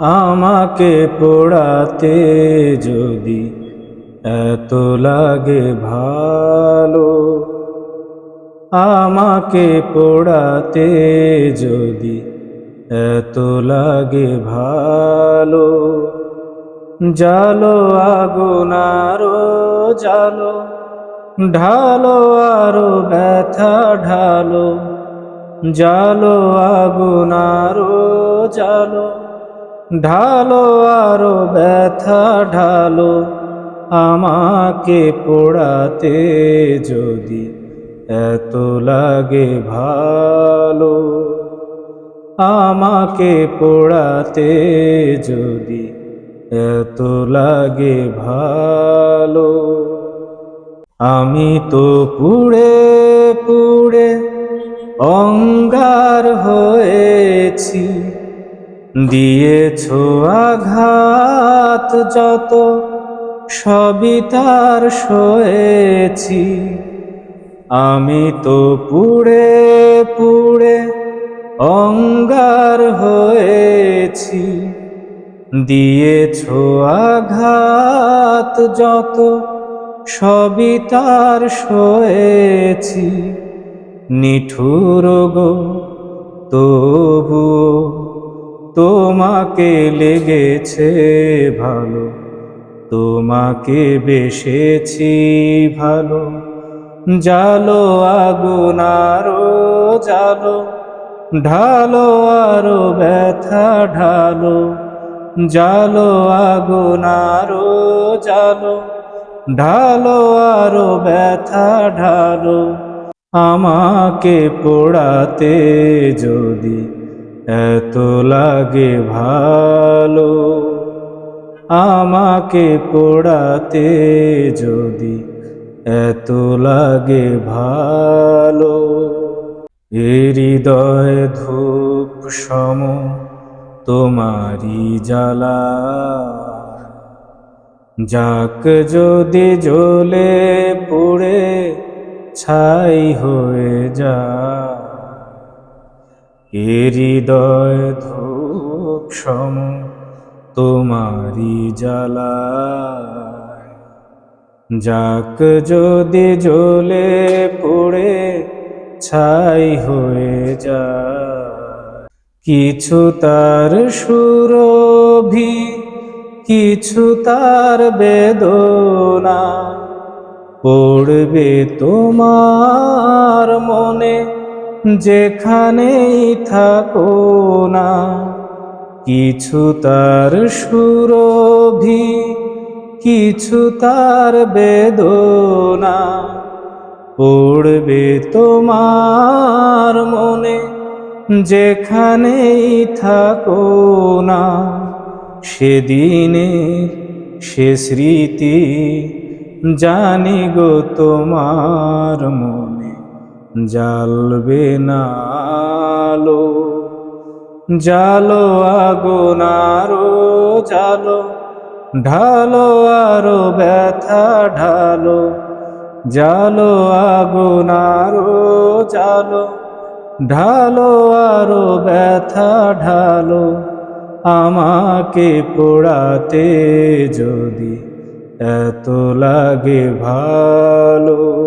আমাকে পোড়াতে যদি এত লাগে ভালো, আমাকে পোড়াতে যদি এত লাগে ভালো। জালো আগুন আরও জালো, ঢালো আরও ব্যথা ঢালো, জালো আগুন আরও জালো। ঢালো আরও ব্যথা ঢালো, আমাকে পোড়াতে যদি এত লাগে ভালো। আমাকে পোড়াতে যদি এত লাগে ভালো। আমি তো পুড়ে পুড়ে অঙ্গার হয়েছি দিয়েছ আঘাত যত, সবই তার সয়েছি। আমি তো পুড়ে পুড়ে অঙ্গার হয়েছি। দিয়েছ আঘাত যত, সবই তার সয়েছি। নিঠুর গো, তবুও তোমাকে লেগেছে ভালো, তোমাকে বেসেছি ভালো। জালো আগুন আরও জালো ঢালো আরও ব্যথা ঢালো। জালো আগুন আরও জালো ঢালো আরও ব্যথা ঢালো। আমাকে পোড়াতে যদি এত লাগে ভালো আমাকে পোড়াতে যদি এত লাগে ভালো। হৃদয় ধূপ সম তোমারি জ্বালা। যাক যদি জ্বলে পুড়ে ছাই হয়ে যা এ হৃদয় ধূপ তোমারি জ্বালা যাক যদি জ্বলে পুড়ে ছাই হয়ে যা কিছু তার সুরভি, কিছু তার বেদনা, পড়বে তোমার মনে যেখানেই থাকো না, কিছু তার সুরভি, কিছু তার বেদনা পড়বে তোমার মনে, যেখানেই থাকো না। সেদিনে সে স্মৃতি জানি গো তোমার মনে। জ্বালবে না আলো। জালো আগুন আরও জালো ঢালো আরও ব্যথা ঢালো। জালো আগুন আরও জালো ঢালো আরও ব্যথা ঢালো। আমাকে পোড়াতে যদি এত লাগে ভালো।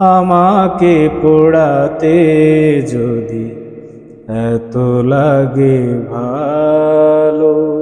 আমাকে পোড়াতে যদি এত লাগে ভালো।